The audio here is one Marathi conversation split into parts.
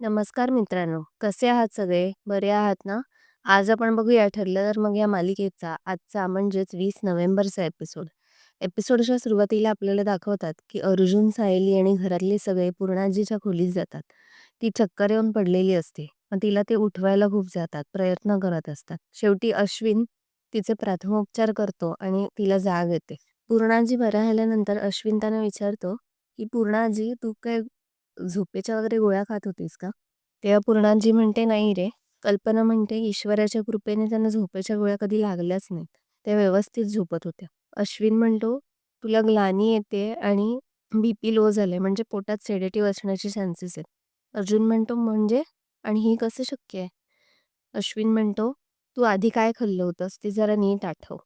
नमस्कार मित्रांनो कसे आहात सगळे? बरे आहात ना? आज आपण बघूया ठरलं तर मग या मालिकेचा आजचा म्हणजेच वीस नोव्हेंबरचा एपिसोड एपिसोडच्या सुरुवातीला आपल्याला दाखवतात की अर्जुन सायली आणि घरातले सगळे पूर्णाजीच्या खोलीत जातात. ती चक्कर येऊन पडलेली असते. मग तिला ते उठवायला खूप जातात प्रयत्न करत असतात. शेवटी अश्विन तिचे प्राथमोपचार करतो आणि तिला जाग येते. पूर्णाजी बऱ्या झाल्यानंतर अश्विन त्यांना विचारतो की पूर्णाजी तू काय झोपेच्या वगैरे गोळ्या खात होतीस का? तेव्हा पूर्णांजी म्हणते नाही रे. कल्पना म्हणते ईश्वराच्या कृपेने त्यांना झोपेच्या गोळ्या कधी लागल्याच नाहीत. त्या व्यवस्थित झोपत होत्या. अश्विन म्हणतो तुला ग्लानी येते आणि बीपी लो झाले म्हणजे पोटात सेडेटिव्ह असण्याचे चान्सेस आहेत. अर्जुन म्हणतो म्हणजे? आणि ही कसं शक्य आहे? अश्विन म्हणतो तू आधी काय खाल्लं होतंस ते जरा नीट आठव.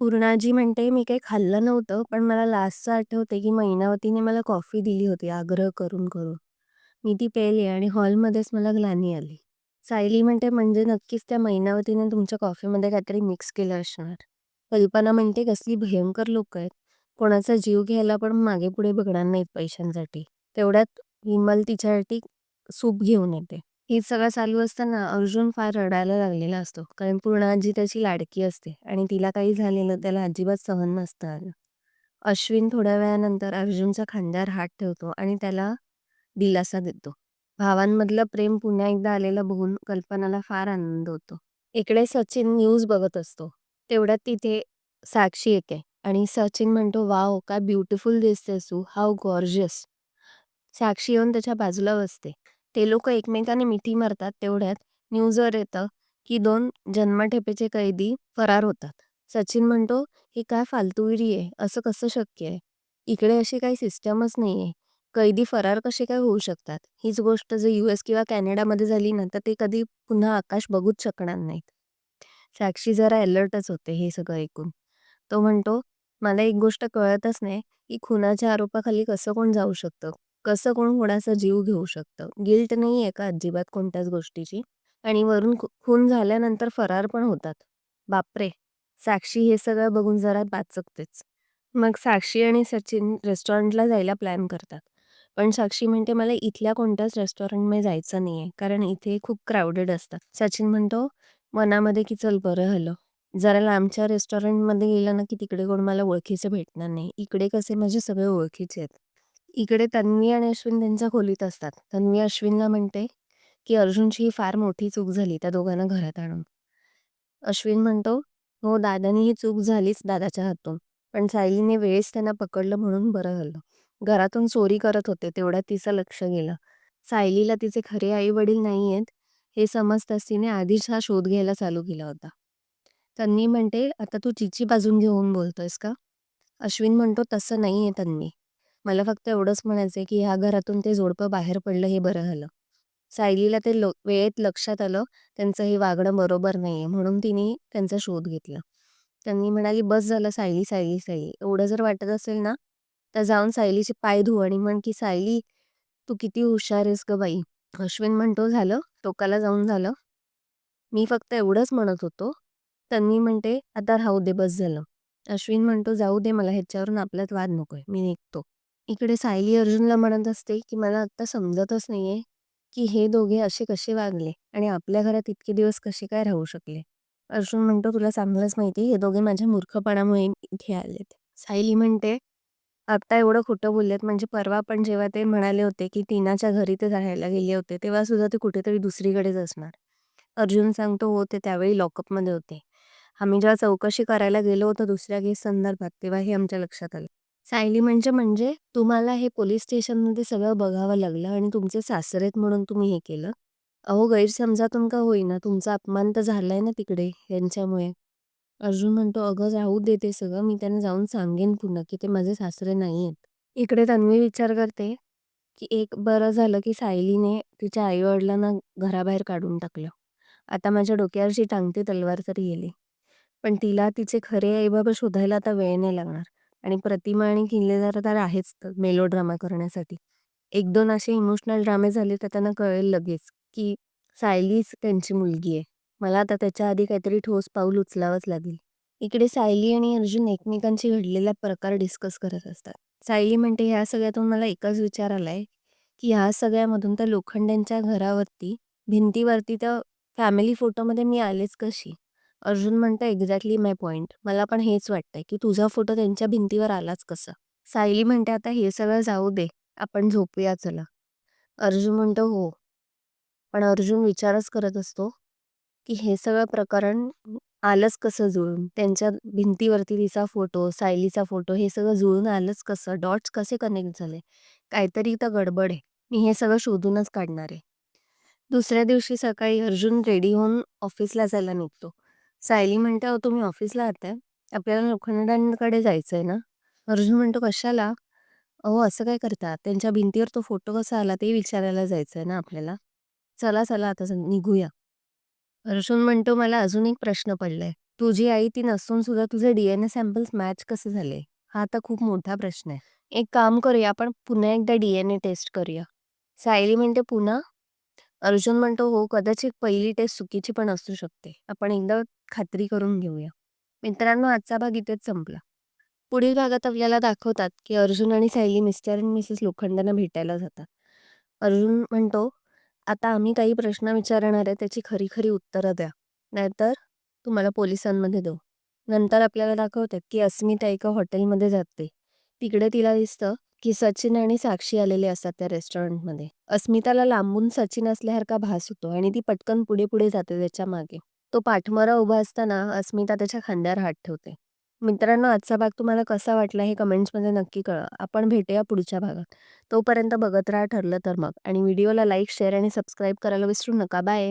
पूर्णाजी म्हणते मी काही खाल्लं नव्हतं पण मला लास्टचं आठवते की मैनावतीने मला कॉफी दिली होती आग्रह करून करून. मी ती प्यायली आणि हॉलमध्येच मला ग्लानी आली. सायली म्हणते म्हणजे नक्कीच त्या मैनावतीने तुमच्या कॉफीमध्ये काहीतरी मिक्स केलं असणार. कल्पना म्हणते कसली भयंकर लोक आहेत. कोणाचा जीव घ्यायला पण मागे पुढे बघणार नाहीत पैशांसाठी. तेवढ्यात विमल तिच्यासाठी सूप घेऊन येते. हे सगळं चालू असताना अर्जुन फार रडायला लागलेला असतो. कारण पूर्ण आजी त्याची लाडकी असते आणि तिला काही झालेलं त्याला अजिबात सहन नसतं आलं. अश्विन थोड्या वेळानंतर अर्जुनचा खांद्यावर हात ठेवतो आणि त्याला दिलासा देतो. भावांमधलं प्रेम पुन्हा एकदा आलेलं बघून कल्पनाला फार आनंद होतो. इकडे सचिन न्यूज बघत असतो. तेवढ्यात तिथे साक्षी येते आणि सचिन म्हणतो वाव काय ब्युटिफुल दिसतेस तू. हाऊ गॉर्जियस साक्षी येऊन त्याच्या बाजूला बसते. ते लोक एकमेकांनी मिठी मारतात तेवढ्यात न्यूजवर येतं की दोन जन्मठेपेचे कैदी फरार होतात. सचिन म्हणतो हे काय फालतूगिरी आहे? असं कसं शक्य आहे? इकडे अशी काही सिस्टमच नाहीये. कैदी फरार कसे काय होऊ शकतात? हीच गोष्ट जर युएस किंवा कॅनडामध्ये झाली ना तर ते कधी पुन्हा आकाश बघूच शकणार नाहीत. साक्षी जरा अलर्टच होते हे सगळं ऐकून. तो म्हणतो मला एक गोष्ट कळतच नाही की खुनाच्या आरोपाखाली कसं कोण जाऊ शकतं? कसं कोण कोणाचा जीव घेऊ शकतं? गिल्ट नाही आहे का अजिबात कोणत्याच गोष्टीची? आणि वरून खून झाल्यानंतर फरार पण होतात. बापरे! साक्षी हे सगळं बघून जरा पाचकतेच. मग साक्षी आणि सचिन रेस्टॉरंटला जायला प्लॅन करतात. पण साक्षी म्हणते मला इथल्या कोणत्याच रेस्टॉरंटमध्ये जायचं नाहीये कारण इथे खूप क्राऊडेड असतात. सचिन म्हणतो मनामध्ये की चल बरं झालं जरा लांबच्या रेस्टॉरंटमध्ये गेलं ना की तिकडे कोण मला ओळखीचे भेटणार नाही. इकडे कसे माझे सगळे ओळखीचे आहेत. इकडे तन्वी आणि अश्विन त्यांच्या खोलीत असतात. तन्वी अश्विनला म्हणते की अर्जुनची ही फार मोठी चूक झाली त्या दोघांना घरात आणून. अश्विन म्हणतो हो दादानी ही चूक झालीच दादाच्या हातून पण सायलीने वेळेस त्यांना पकडलं म्हणून बरं झालं. घरातून चोरी करत होते तेवढ्यात तिचं लक्ष गेलं. सायलीला तिचे खरे आई वडील नाही आहेत हे समजताच तिने आधीच हा शोध घ्यायला चालू केला होता. तन्वी म्हणते आता तू तिची बाजून घेऊन बोलतोयस का? अश्विन म्हणतो तसं नाही आहे तन्वी. मला फक्त एवढंच म्हणायचं आहे की ह्या घरातून ते जोडपं बाहेर पडलं हे बरं झालं. सायलीला ते लो वेळेत लक्षात आलं त्यांचं हे वागणं बरोबर नाही आहे म्हणून तिने त्यांचा शोध घेतला. त्यांनी म्हणाली बस झालं सायली सायली सायली. एवढं जर वाटत असेल ना तर जाऊन सायलीचे पाय धु आणि म्हण की सायली तू किती हुशार आहेस ग बाई. अश्विन म्हणतो झालं टोकाला जाऊन झालं. मी फक्त एवढंच म्हणत होतो. तन्वी म्हणते आता राहू दे बस झालं. अश्विन म्हणतो जाऊ दे मला ह्याच्यावरून आपल्यात वाद नकोय. मी निघतो. इकडे सायली अर्जुनला म्हणत असते की मला आत्ता समजतच नाहीये की हे दोघे असे कसे वागले आणि आपल्या घरात इतके दिवस कसे काय राहू शकले? अर्जुन म्हणतो तुला चांगलंच माहिती हे दोघे माझ्या मूर्खपणामुळे इथे आलेत. सायली म्हणते आत्ता एवढं खोटं बोललेत म्हणजे परवा पण जेव्हा ते म्हणाले होते की टीनाच्या घरी ते राहायला गेले होते तेव्हा सुद्धा ते कुठेतरी दुसरीकडेच असणार. अर्जुन सांगतो हो ते त्यावेळी लॉकअपमध्ये होते. आम्ही जेव्हा चौकशी करायला गेलो होतो दुसऱ्या केस संदर्भात तेव्हा हे आमच्या लक्षात आलं. सायली म्हणजे म्हणजे तुम्हाला हे पोलीस स्टेशनमध्ये सगळं बघावं लागलं आणि तुमचे सासरे आहेत म्हणून तुम्ही हे केलं? अहो गैरसमजातून का होईना? तुमचा अपमान तर झालाय ना तिकडे यांच्यामुळे. अर्जुन म्हणतो अगं राहू दे ते सगळं. मी त्यांना जाऊन सांगेन पुन्हा की ते माझे सासरे नाही आहेत. इकडे तन्वी विचार करते की एक बरं झालं की सायलीने तिच्या आई वडिलांना घराबाहेर काढून टाकलं. आता माझ्या डोक्यावरची टांगती तलवार तरी गेली. पण तिला तिचे खरे आई बाबा शोधायला आता वेळ नाही लागणार. आणि प्रतिमा आणि किल्लेदार तर आहेच मेलो ड्रामा करण्यासाठी. एक दोन असे इमोशनल ड्रामे झाले तर त्यांना कळेल लगेच की सायलीच त्यांची मुलगी आहे. मला आता त्याच्या आधी काहीतरी ठोस पाऊल उचलावंच लागेल. इकडे सायली आणि अर्जुन एकमेकांशी घडलेला प्रकार डिस्कस करत असतात. सायली म्हणते ह्या सगळ्यातून मला एकच विचार आलाय की ह्या सगळ्यामधून त्या लोखंड्यांच्या घरावरती, भिंतीवरती त्या फॅमिली फोटोमध्ये मी आलेच कशी? अर्जुन म्हणतं एक्झॅक्टली माय पॉइंट. मला पण हेच वाटतंय की तुझा फोटो त्यांच्या भिंतीवर आलाच कसा? सायली म्हणते आता हे सगळं जाऊ दे, आपण झोपूया चला. अर्जुन म्हणतो हो. पण अर्जुन विचारच करत असतो की हे सगळं प्रकरण आलंच कसं जुळून? त्यांच्या भिंतीवरती तिचा फोटो, सायलीचा फोटो हे सगळं जुळून आलंच कसं? डॉट्स कसे कनेक्ट झाले? काहीतरी तर गडबड आहे. मी हे सगळं शोधूनच काढणार आहे. दुसऱ्या दिवशी सकाळी अर्जुन रेडी होऊन ऑफिसला जायला निघतो. सायली म्हणते अहो तुम्ही ऑफिसला आहात? आपल्याला लोखंडेंकडे जायचंय ना? अर्जुन म्हणतो कशाला? अहो असं काय करता? त्यांच्या भिंतीवर तो फोटो कसा आला ते विचारायला जायचंय ना आपल्याला. चला चला आता निघूया. अर्जुन म्हणतो मला अजून एक प्रश्न पडलाय. तुझी आई ती नसून सुद्धा तुझे डीएनए सॅम्पल्स मॅच कसे झाले? हा आता खूप मोठा प्रश्न आहे. एक काम करूया आपण पुन्हा एकदा डीएनए टेस्ट करूया. सायली म्हणते पुन्हा? अर्जुन म्हणतो हो कदाचित पहिली टेस्ट चुकीची पण असू शकते. आपण एकदा खात्री करून घेऊया. मित्रांनो आजचा भाग इथेच संपला. पुढील भागात आपल्याला दाखवतात की अर्जुन आणि सायली मिस्टर आणि मिसेस लोखंडांना भेटायला जातात. अर्जुन म्हणतो आता आम्ही काही प्रश्न विचारणार आहे त्याची खरी खरी उत्तरं द्या. नाहीतर तुम्हाला पोलिसांमध्ये देऊ. नंतर आपल्याला दाखवतात की अस्मिता एका हॉटेलमध्ये जाते. तिकडे तिला दिसतं की सचिन आणि साक्षी आलेले असतात त्या रेस्टॉरंटमध्ये. अस्मिताला लांबून सचिन असल्यासारखा भास होतो आणि ती पटकन पुढे पुढे जाते त्याच्यामागे. तो पाठमोरा उभा असताना अस्मिता त्याच्या खांद्यावर हात ठेवते. मित्रांनो आजचा भाग तुम्हाला कसा वाटला हे कमेंट्समध्ये नक्की कळवा. आपण भेटूया पुढच्या भागात. तोपर्यंत बघत राहा ठरलं तर मग आणि व्हिडिओला लाईक, शेअर आणि सबस्क्राईब करायला विसरू नका. बाय.